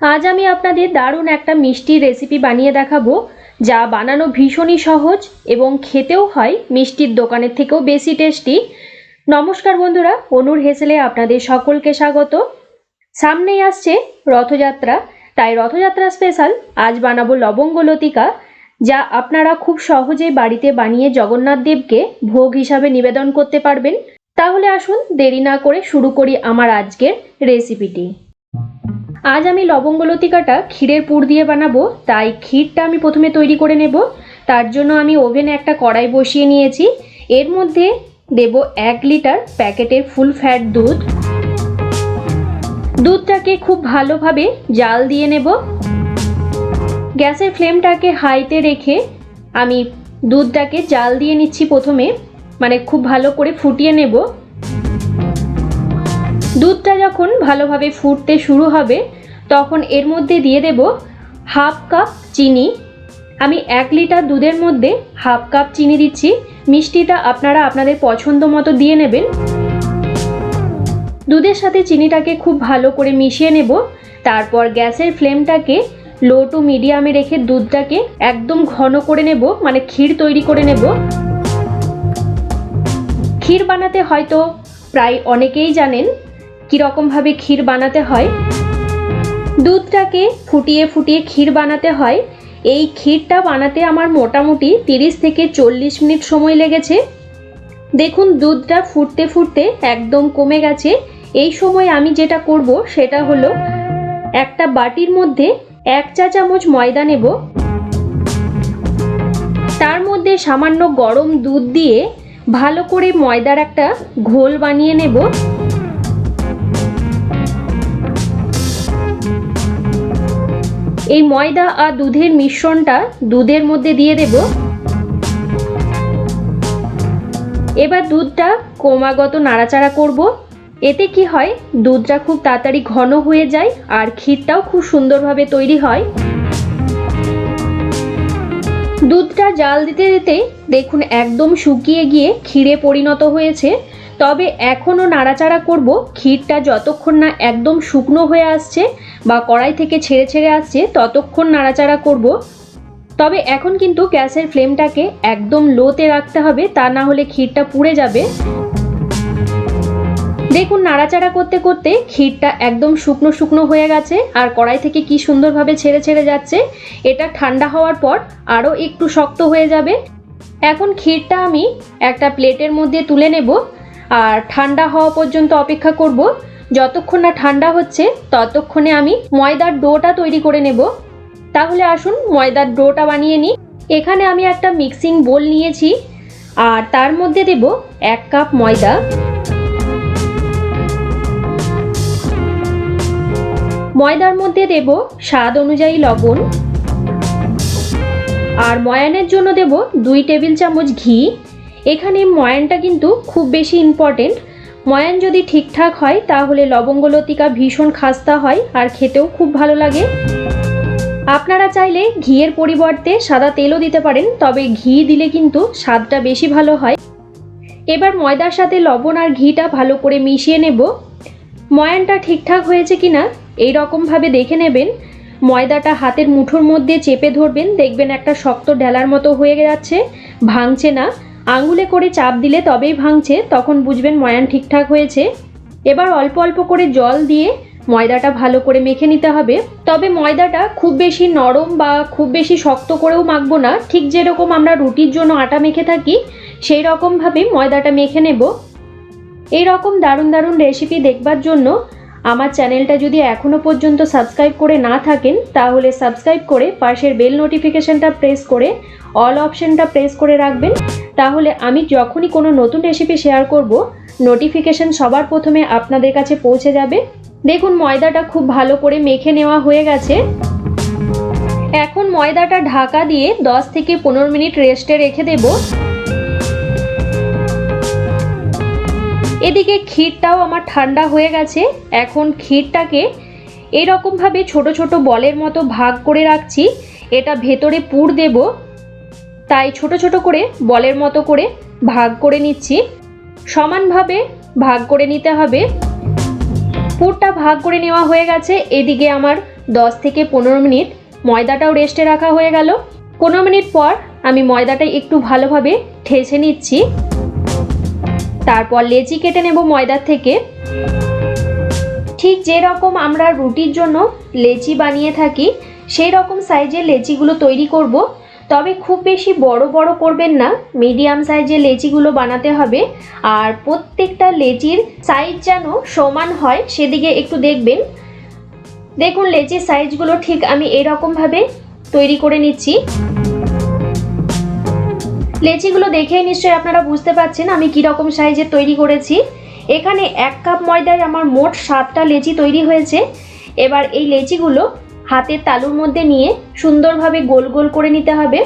আজ আমি আপনাদের দারুণ একটা মিষ্টির রেসিপি বানিয়ে দেখাবো, যা বানানো ভীষণই সহজ এবং খেতেও হয়, মিষ্টির দোকানের থেকেও বেশি টেস্টি নমস্কার বন্ধুরা, অনুর হেসেলে আপনাদের সকলকে স্বাগত। সামনেই আসছে রথযাত্রা, তাই রথযাত্রা স্পেশাল আজ বানাবো লবঙ্গ লতিকা, যা আপনারা খুব সহজেই বাড়িতে বানিয়ে জগন্নাথ দেবকে ভোগ হিসাবে নিবেদন করতে পারবেন। তাহলে আসুন দেরি না করে শুরু করি আমার আজকের রেসিপিটি আজ আমি লবঙ্গ লতিকাটা ক্ষীরের পুর দিয়ে বানাবো, তাই ক্ষীরটা আমি প্রথমে তৈরি করে নেব। তার জন্য আমি ওভেনে একটা কড়াই বসিয়ে নিয়েছি। এর মধ্যে দেব এক লিটার প্যাকেটের ফুল ফ্যাট দুধ। দুধটাকে খুব ভালোভাবে জাল দিয়ে নেব। গ্যাসের ফ্লেমটাকে হাইতে রেখে আমি দুধটাকে জাল দিয়ে নিচ্ছি প্রথমে। মানে খুব ভালো করে ফুটিয়ে নেব। দুধটা যখন ভালোভাবে ফুটতে শুরু হবে, তখন এর মধ্যে দিয়ে দেব হাফ কাপ চিনি। আমি এক লিটার দুধের মধ্যে হাফ কাপ চিনি দিচ্ছি। মিষ্টিটা আপনারা আপনাদের পছন্দ মতো দিয়ে নেবেন। দুধের সাথে চিনিটাকে খুব ভালো করে মিশিয়ে নেব। তারপর গ্যাসের ফ্লেমটাকে লো টু মিডিয়ামে রেখে দুধটাকে একদম ঘন করে নেব মানে ক্ষীর তৈরি করে নেব। ক্ষীর বানাতে হয়তো প্রায় অনেকেই জানেন কীরকমভাবে ক্ষীর বানাতে হয়? দুধটাকে ফুটিয়ে ফুটিয়ে ক্ষীর বানাতে হয়। এই ক্ষীরটা বানাতে আমার মোটামুটি তিরিশ থেকে চল্লিশ মিনিট সময় লেগেছে। দেখুন, দুধটা ফুটতে ফুটতে একদম কমে গেছে। এই সময় আমি যেটা করব, সেটা হলো একটা বাটির মধ্যে এক চা চামচ ময়দা নেব। তার মধ্যে সামান্য গরম দুধ দিয়ে ভালো করে ময়দার একটা ঘোল বানিয়ে নেব। এই ময়দা আর দুধের মিশ্রণটা দুধের মধ্যে দিয়ে দেব। এবার দুধটা ক্রমাগত নাড়াচাড়া করব। এতে কি হয়, দুধটা খুব তাড়াতাড়ি ঘন হয়ে যায় আর ক্ষীরটাও খুব সুন্দরভাবে তৈরি হয়। দুধটা জাল দিতে দিতে দেখুন একদম শুকিয়ে গিয়ে ক্ষীরে পরিণত হয়েছে। তবে এখনও নাড়াচাড়া করব। ক্ষীরটা যতক্ষণ না একদম শুকনো হয়ে আসছে বা কড়াই থেকে ছেড়ে ছেড়ে আসছে, ততক্ষণ নাড়াচাড়া করব। তবে এখন কিন্তু গ্যাসের ফ্লেমটাকে একদম লোতে রাখতে হবে, তা না হলে ক্ষীরটা পুড়ে যাবে। দেখুন নাড়াচাড়া করতে করতে ক্ষীরটা একদম শুকনো শুকনো হয়ে গেছে, আর কড়াই থেকে কি সুন্দরভাবে ছেড়ে ছেড়ে যাচ্ছে, এটা ঠান্ডা হওয়ার পর আরও একটু শক্ত হয়ে যাবে। এখন ক্ষীরটা আমি একটা প্লেটের মধ্যে তুলে নেব। আর ঠান্ডা হওয়া পর্যন্ত অপেক্ষা করব। যতক্ষণ না ঠান্ডা হচ্ছে, ততক্ষণে আমি ময়দার ডোটা তৈরি করে নেব। তাহলে আসুন, ময়দার ডোটা বানিয়ে নিই। এখানে আমি একটা মিক্সিং বোল নিয়েছি আর তার মধ্যে দেব এক কাপ ময়দা। ময়দার মধ্যে দেব স্বাদ অনুযায়ী লবণ। আর ময়ানের জন্য দেব দুই টেবিল চামচ ঘি। এখানে ময়ানটা কিন্তু খুব বেশি ইম্পর্টেন্ট ময়ান যদি ঠিকঠাক হয়, তাহলে লবঙ্গলতিকা ভীষণ খাস্তা হয় আর খেতেও খুব ভালো লাগে। আপনারা চাইলে ঘিয়ের পরিবর্তে সাদা তেলও দিতে পারেন, তবে ঘি দিলে কিন্তু স্বাদটা বেশি ভালো হয়। এবার ময়দার সাথে লবণ আর ঘিটা ভালো করে মিশিয়ে নেব। ময়ানটা ঠিকঠাক হয়েছে কিনা, এই রকমভাবে দেখে নেবেন। ময়দাটা হাতের মুঠোর মধ্যে চেপে ধরবেন, দেখবেন একটা শক্ত ঢেলার মতো হয়ে যাচ্ছে, ভাঙছে না। আঙুলে করে চাপ দিলে তবেই ভাঙছে, তখন বুঝবেন ময়ান ঠিকঠাক হয়েছে। এবার অল্প অল্প করে জল দিয়ে ময়দাটা ভালো করে মেখে নিতে হবে। তবে ময়দাটা খুব বেশি নরম বা খুব বেশি শক্ত করেও মাখবো না। ঠিক যেরকম আমরা রুটির জন্য আটা মেখে থাকি, সেই রকমভাবে ময়দাটা মেখে নেব। এই রকম দারুণ দারুণ রেসিপি দেখবার জন্য আমার চ্যানেলটা যদি এখনও পর্যন্ত সাবস্ক্রাইব করে না থাকেন, তাহলে সাবস্ক্রাইব করে পাশের বেল নোটিফিকেশানটা প্রেস করে অল অপশানটা প্রেস করে রাখবেন। তাহলে আমি যখনই কোনো নতুন রেসিপি শেয়ার করব নোটিফিকেশান সবার প্রথমে আপনাদের কাছে পৌঁছে যাবে। দেখুন, ময়দাটা খুব ভালো করে মেখে নেওয়া হয়ে গেছে। এখন ময়দাটা ঢাকা দিয়ে 10 থেকে পনেরো মিনিট রেস্টে রেখে দেব। এদিকে ক্ষীরটাও আমার ঠান্ডা হয়ে গেছে। এখন ক্ষীরটাকে এরকমভাবে ছোট ছোট বলের মতো ভাগ করে রাখছি। এটা ভেতরে পুর দেব। তাই ছোট ছোট করে বলের মতো করে ভাগ করে নিচ্ছি। সমানভাবে ভাগ করে নিতে হবে। পুরটা ভাগ করে নেওয়া হয়ে গেছে। এদিকে আমার দশ থেকে পনেরো মিনিট ময়দাটাও রেস্টে রাখা হয়ে গেল। পনেরো মিনিট পর আমি ময়দাটা একটু ভালোভাবে ঠেসে নিচ্ছি। তারপর লেচি কেটে নেব ময়দার থেকে। ঠিক যেরকম আমরা রুটির জন্য লেচি বানিয়ে থাকি, সেই রকম সাইজের লেচিগুলো তৈরি করব। তবে খুব বেশি বড় বড় করবেন না। মিডিয়াম সাইজের লেচিগুলো বানাতে হবে। আর প্রত্যেকটা লেচির সাইজ যেন সমান হয়, সেদিকে একটু দেখবেন। দেখুন, লেচির সাইজগুলো ঠিক আমি এরকমভাবে তৈরি করে নিচ্ছি। লেচিগুলো দেখেই নিশ্চয়ই আপনারা বুঝতে পারছেন আমি কীরকম সাইজের তৈরি করেছি। এখানে এক কাপ ময়দায় আমার মোট সাতটা লেচি তৈরি হয়েছে। এবার এই লেচিগুলো হাতের তালুর মধ্যে নিয়ে সুন্দরভাবে গোল গোল করে নিতে হবে।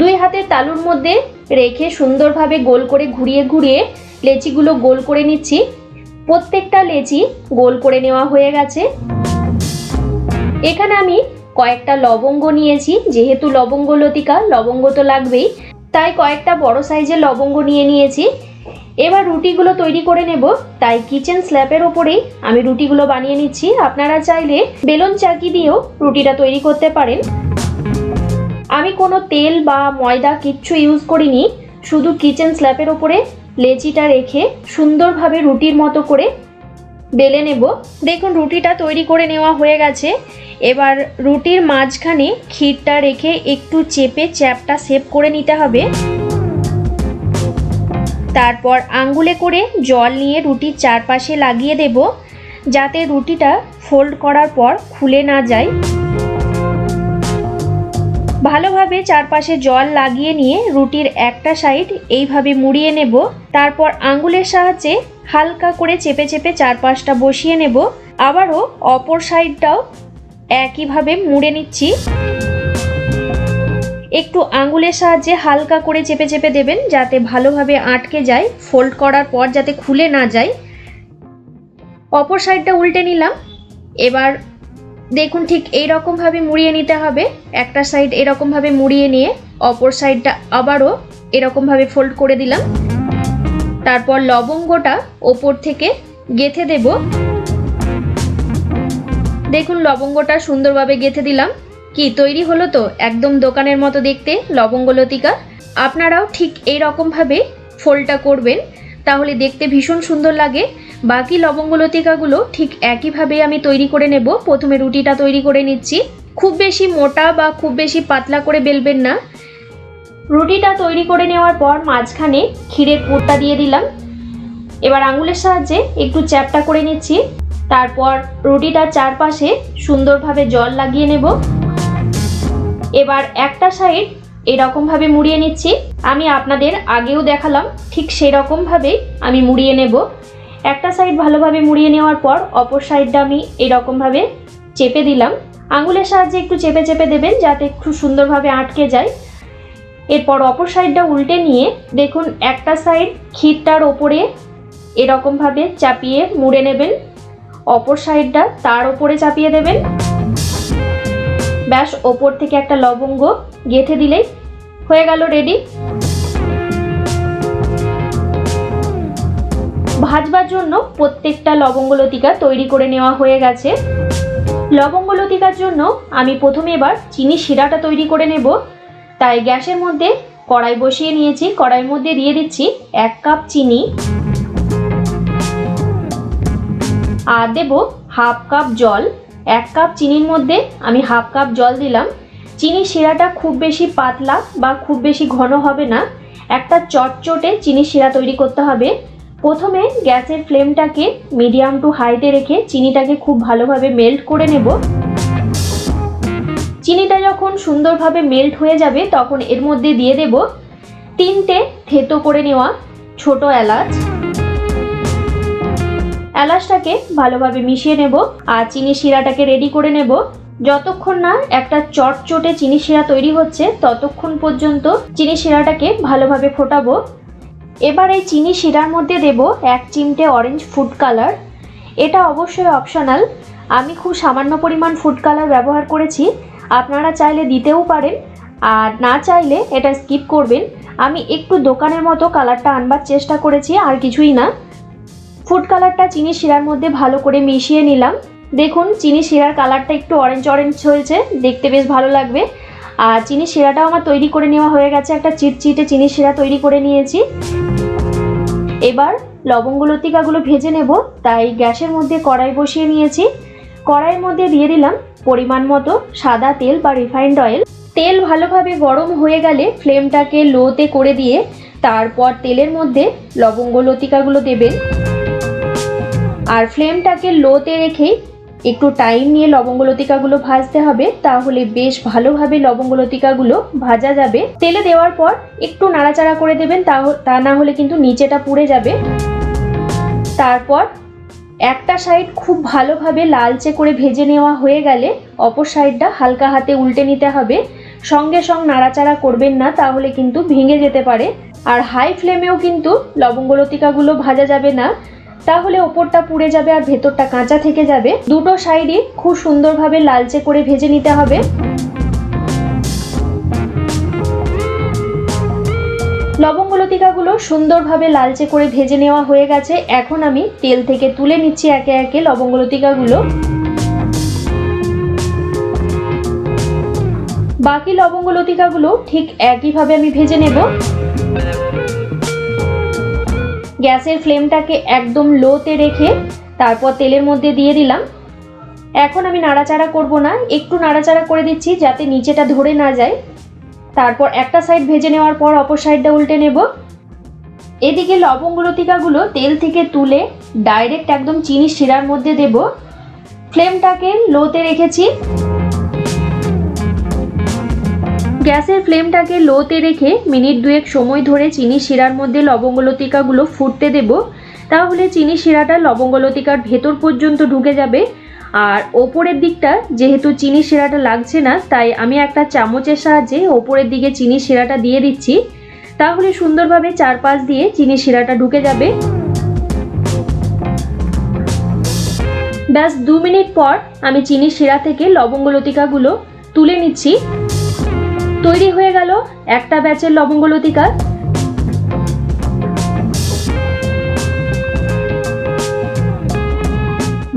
দুই হাতের তালুর মধ্যে রেখে সুন্দরভাবে গোল করে ঘুরিয়ে ঘুরিয়ে লেচিগুলো গোল করে নিচ্ছি। প্রত্যেকটা লেচি গোল করে নেওয়া হয়ে গেছে। এখানে আমি কয়েকটা লবঙ্গ নিয়েছি, যেহেতু লবঙ্গ লতিকা লবঙ্গ তো লাগবেই। তাই কয়েকটা বড় সাইজের লবঙ্গ নিয়ে নিয়েছি। এবার রুটিগুলো তৈরি করে নেব। তাই কিচেন স্ল্যাবের ওপরেই আমি রুটিগুলো বানিয়ে নিচ্ছি। আপনারা চাইলে বেলুন চাকি দিয়েও রুটিটা তৈরি করতে পারেন। আমি কোনো তেল বা ময়দা কিচ্ছু ইউজ করিনি। শুধু কিচেন স্ল্যাবের ওপরে লেচিটা রেখে সুন্দরভাবে রুটির মতো করে বেলে নেব। দেখুন, রুটিটা তৈরি করে নেওয়া হয়ে গেছে। এবার রুটির মাঝখানে ক্ষীরটা রেখে একটু চেপে চ্যাপটা সেভ করে নিতে হবে। তারপর আঙ্গুলে করে জল নিয়ে রুটির চারপাশে লাগিয়ে দেব, যাতে রুটিটা ফোল্ড করার পর খুলে না যায়। ভালোভাবে চারপাশে জল লাগিয়ে নিয়ে রুটির একটা সাইড এইভাবে মুড়িয়ে নেব। তারপর আঙ্গুলের সাহায্যে হালকা করে চেপে চেপে চারপাশটা বসিয়ে নেব। আবারও অপর সাইডটাও একইভাবে মুড়ে নিচ্ছি। একটু আঙুলের সাহায্যে হালকা করে চেপে চেপে দেবেন যাতে ভালোভাবে আটকে যায় ফোল্ড করার পর যাতে খুলে না যায়। অপর সাইডটা উল্টে নিলাম। এবার দেখুন ঠিক এই রকমভাবে মুড়িয়ে নিতে হবে। একটা সাইড এরকমভাবে মুড়িয়ে নিয়ে অপর সাইডটা আবারও এরকমভাবে ফোল্ড করে দিলাম। তারপর লবঙ্গটা ওপর থেকে গেথে দেব। দেখুন লবঙ্গটা সুন্দরভাবে গেথে দিলাম। কি তৈরি হলো তো একদম দোকানের মতো দেখতে, লবঙ্গ লতিকা? আপনারাও ঠিক এই রকমভাবে ফোলটা করবেন, তাহলে দেখতে ভীষণ সুন্দর লাগে। বাকি লবঙ্গ লতিকাগুলো ঠিক একইভাবে আমি তৈরি করে নেব। প্রথমে রুটিটা তৈরি করে নিচ্ছি। খুব বেশি মোটা বা খুব বেশি পাতলা করে বেলবেন না। রুটিটা তৈরি করে নেওয়ার পর মাঝখানে ক্ষীরের পুরটা দিয়ে দিলাম। এবার আঙুলের সাহায্যে একটু চ্যাপটা করে নিচ্ছি। তারপর রুটিটার চারপাশে সুন্দরভাবে জল লাগিয়ে নেব। এবার একটা সাইড এরকমভাবে মুড়িয়ে নিচ্ছি। আমি আপনাদের আগেও দেখালাম, ঠিক সেই রকমভাবেই আমি মুড়িয়ে নেব। একটা সাইড ভালোভাবে মুড়িয়ে নেওয়ার পর অপর সাইডটা আমি এরকমভাবে চেপে দিলাম। আঙুলের সাহায্যে একটু চেপে চেপে দেবেন যাতে একটু সুন্দরভাবে আটকে যায়। এরপর অপর সাইডটা উল্টে নিয়ে দেখুন, একটা সাইড ক্ষীরটার ওপরে এরকমভাবে চাপিয়ে মুড়ে নেবেন। অপর সাইডটা তার ওপরে চাপিয়ে দেবেন। ব্যাস, ওপর থেকে একটা লবঙ্গ গেঁথে দিলেই হয়ে গেল রেডি ভাজবার জন্য প্রত্যেকটা লবঙ্গ লতিকা তৈরি করে নেওয়া হয়ে গেছে। লবঙ্গ লতিকার জন্য আমি প্রথমে এবার চিনি শিরাটা তৈরি করে নেব। তাই গ্যাসের মধ্যে কড়াই বসিয়ে নিয়েছি। কড়াইয়ের মধ্যে দিয়ে দিচ্ছি এক কাপ চিনি। আর দেব হাফ কাপ জল। এক কাপ চিনির মধ্যে আমি হাফ কাপ জল দিলাম। চিনি শিরাটা খুব বেশি পাতলা বা খুব বেশি ঘন হবে না। একটা চটচটে চিনি শিরা তৈরি করতে হবে। প্রথমে গ্যাসের ফ্লেমটাকে মিডিয়াম টু হাইতে রেখে চিনিটাকে খুব ভালোভাবে মেল্ট করে নেব। চিনিটা যখন সুন্দরভাবে মেল্ট হয়ে যাবে, তখন এর মধ্যে দিয়ে দেব তিনটে থেতো করে নেওয়া ছোট এলাচ। এলাচটাকে ভালোভাবে মিশিয়ে নেব আর চিনি শিরাটাকে রেডি করে নেব। যতক্ষণ না একটা চটচটে চিনি শিরা তৈরি হচ্ছে, ততক্ষণ পর্যন্ত চিনি শিরাটাকে ভালোভাবে ফোটাবো। এবার এই চিনি শিরার মধ্যে দেব এক চিমটে অরেঞ্জ ফুড কালার এটা অবশ্যই অপশনাল আমি খুব সামান্য পরিমাণ ফুড কালার ব্যবহার করেছি। আপনারা চাইলে দিতেও পারেন। আর না চাইলে এটা স্কিপ করবেন। আমি একটু দোকানের মতো কালারটা আনবার চেষ্টা করেছি, আর কিছুই না। ফুড কালারটা চিনি শিরার মধ্যে ভালো করে মিশিয়ে নিলাম। দেখুন, চিনি শিরার কালারটা একটু অরেঞ্জ অরেঞ্জ হয়েছে, দেখতে বেশ ভালো লাগবে। আর চিনি শিরাটাও আমার তৈরি করে নেওয়া হয়ে গেছে, একটা চিটচিটে চিনি শিরা তৈরি করে নিয়েছি। এবার লবঙ্গ লতিকাগুলো ভেজে নেব, তাই গ্যাসের মধ্যে কড়াই বসিয়ে নিয়েছি। কড়াইয়ের মধ্যে দিয়ে দিলাম পরিমাণ মতো সাদা তেল বা রিফাইন্ড অয়েল তেল ভালোভাবে গরম হয়ে গেলে ফ্লেমটাকে লোতে করে দিয়ে তারপর তেলের মধ্যে লবঙ্গ, লতিকাগুলো দেবেন। আর ফ্লেমটাকে লোতে রেখেই একটু টাইম নিয়ে লবঙ্গ লতিকাগুলো ভাজতে হবে, তাহলে বেশ ভালোভাবে লবঙ্গ লতিকাগুলো ভাজা যাবে। তেলে দেওয়ার পর একটু নাড়াচাড়া করে দেবেন তা না হলে কিন্তু নিচেটা পুড়ে যাবে। তারপর একটা সাইড খুব ভালোভাবে লালচে করে ভেজে নেওয়া হয়ে গেলে অপর সাইডটা হালকা হাতে উল্টে নিতে হবে। সঙ্গে সঙ্গ নাড়াচাড়া করবেন না, তাহলে কিন্তু ভেঙে যেতে পারে। আর হাই ফ্লেমেও কিন্তু লবঙ্গ লতিকাগুলো ভাজা যাবে না। তাহলে ওপরটা পুড়ে যাবে আর ভেতরটা কাঁচা থেকে যাবে। দুটো সাইডই খুব সুন্দরভাবে লালচে করে ভেজে নিতে হবে। লবঙ্গ লতিকাগুলো সুন্দরভাবে লালচে করে ভেজে নেওয়া হয়ে গেছে। এখন আমি তেল থেকে তুলে নিচ্ছি একে একে লবঙ্গ লতিকাগুলো। বাকি লবঙ্গ লতিকাগুলো ঠিক একইভাবে আমি ভেজে নেব। গ্যাসের ফ্লেমটাকে একদম লোতে রেখে তারপর তেলের মধ্যে দিয়ে দিলাম। এখন আমি নাড়াচাড়া করব না, একটু নাড়াচাড়া করে দিচ্ছি যাতে নিচেটা ধরে না যায়। তারপর একটা সাইড ভেজে নেওয়ার পর অপর সাইডটা উল্টে নেব। এদিকে লবঙ্গ লতিকাগুলো তেল থেকে তুলে ডাইরেক্ট একদম চিনি শিরার মধ্যে দেব। ফ্লেমটাকে লোতে রেখেছি। গ্যাসের ফ্লেমটাকে লোতে রেখে মিনিট দুয়েক সময় ধরে চিনি শিরার মধ্যে লবঙ্গলতিকাগুলো ফুটতে দেব। তাহলে চিনি শিরাটা লবঙ্গলতিকার ভেতর পর্যন্ত ঢুকে যাবে। আর ওপরের দিকটা, যেহেতু চিনি শিরাটা লাগছে না, তাই আমি একটা চামচের সাহায্যে ওপরের দিকে চিনি শিরাটা দিয়ে দিচ্ছি। তাহলে সুন্দরভাবে চারপাশ দিয়ে চিনি শিরাটা ঢুকে যাবে। ব্যাস, দু মিনিট পর আমি চিনি শিরা থেকে লবঙ্গলতিকাগুলো তুলে নিচ্ছি। তৈরি হয়ে গেল একটা ব্যাচের লবঙ্গ লতিকা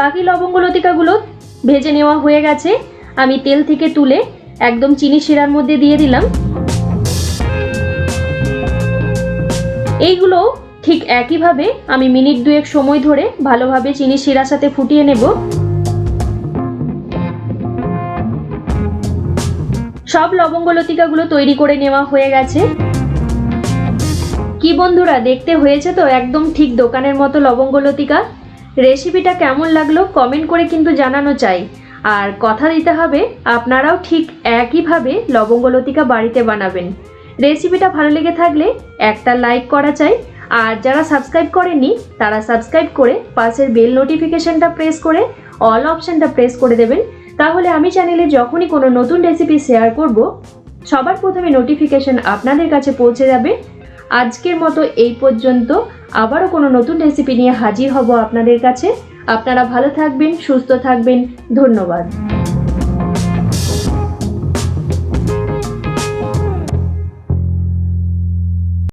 বাকি লবঙ্গ লতিকাগুলো ভেজে নেওয়া হয়ে গেছে। আমি তেল থেকে তুলে একদম চিনি শিরার মধ্যে দিয়ে দিলাম। এইগুলো ঠিক একইভাবে আমি মিনিট দুয়েক সময় ধরে ভালোভাবে চিনি শিরার সাথে ফুটিয়ে নেব। সব লবঙ্গ লতিকাগুলো তৈরি করে নেওয়া হয়ে গেছে। কি বন্ধুরা, দেখতে হয়েছে তো? একদম ঠিক দোকানের মতো লবঙ্গ লতিকা। রেসিপিটা কেমন লাগল কমেন্ট করে কিন্তু জানানো চাই। আর কথা দিতে হবে, আপনারাও ঠিক একইভাবে লবঙ্গ লতিকা বাড়িতে বানাবেন। রেসিপিটা ভালো লেগে থাকলে একটা লাইক করা চাই। আর যারা সাবস্ক্রাইব করেনি তারা সাবস্ক্রাইব করে পাশের বেল নোটিফিকেশনটা প্রেস করে অল অপশানটা প্রেস করে দেবেন। তাহলে আমি চ্যানেলে যখনই কোনো নতুন রেসিপি শেয়ার করব, সবার প্রথমে নোটিফিকেশন আপনাদের কাছে পৌঁছে যাবে। আজকের মতো এই পর্যন্ত আবারও কোনো নতুন রেসিপি নিয়ে হাজির হব আপনাদের কাছে। আপনারা ভালো থাকবেন, সুস্থ থাকবেন। ধন্যবাদ।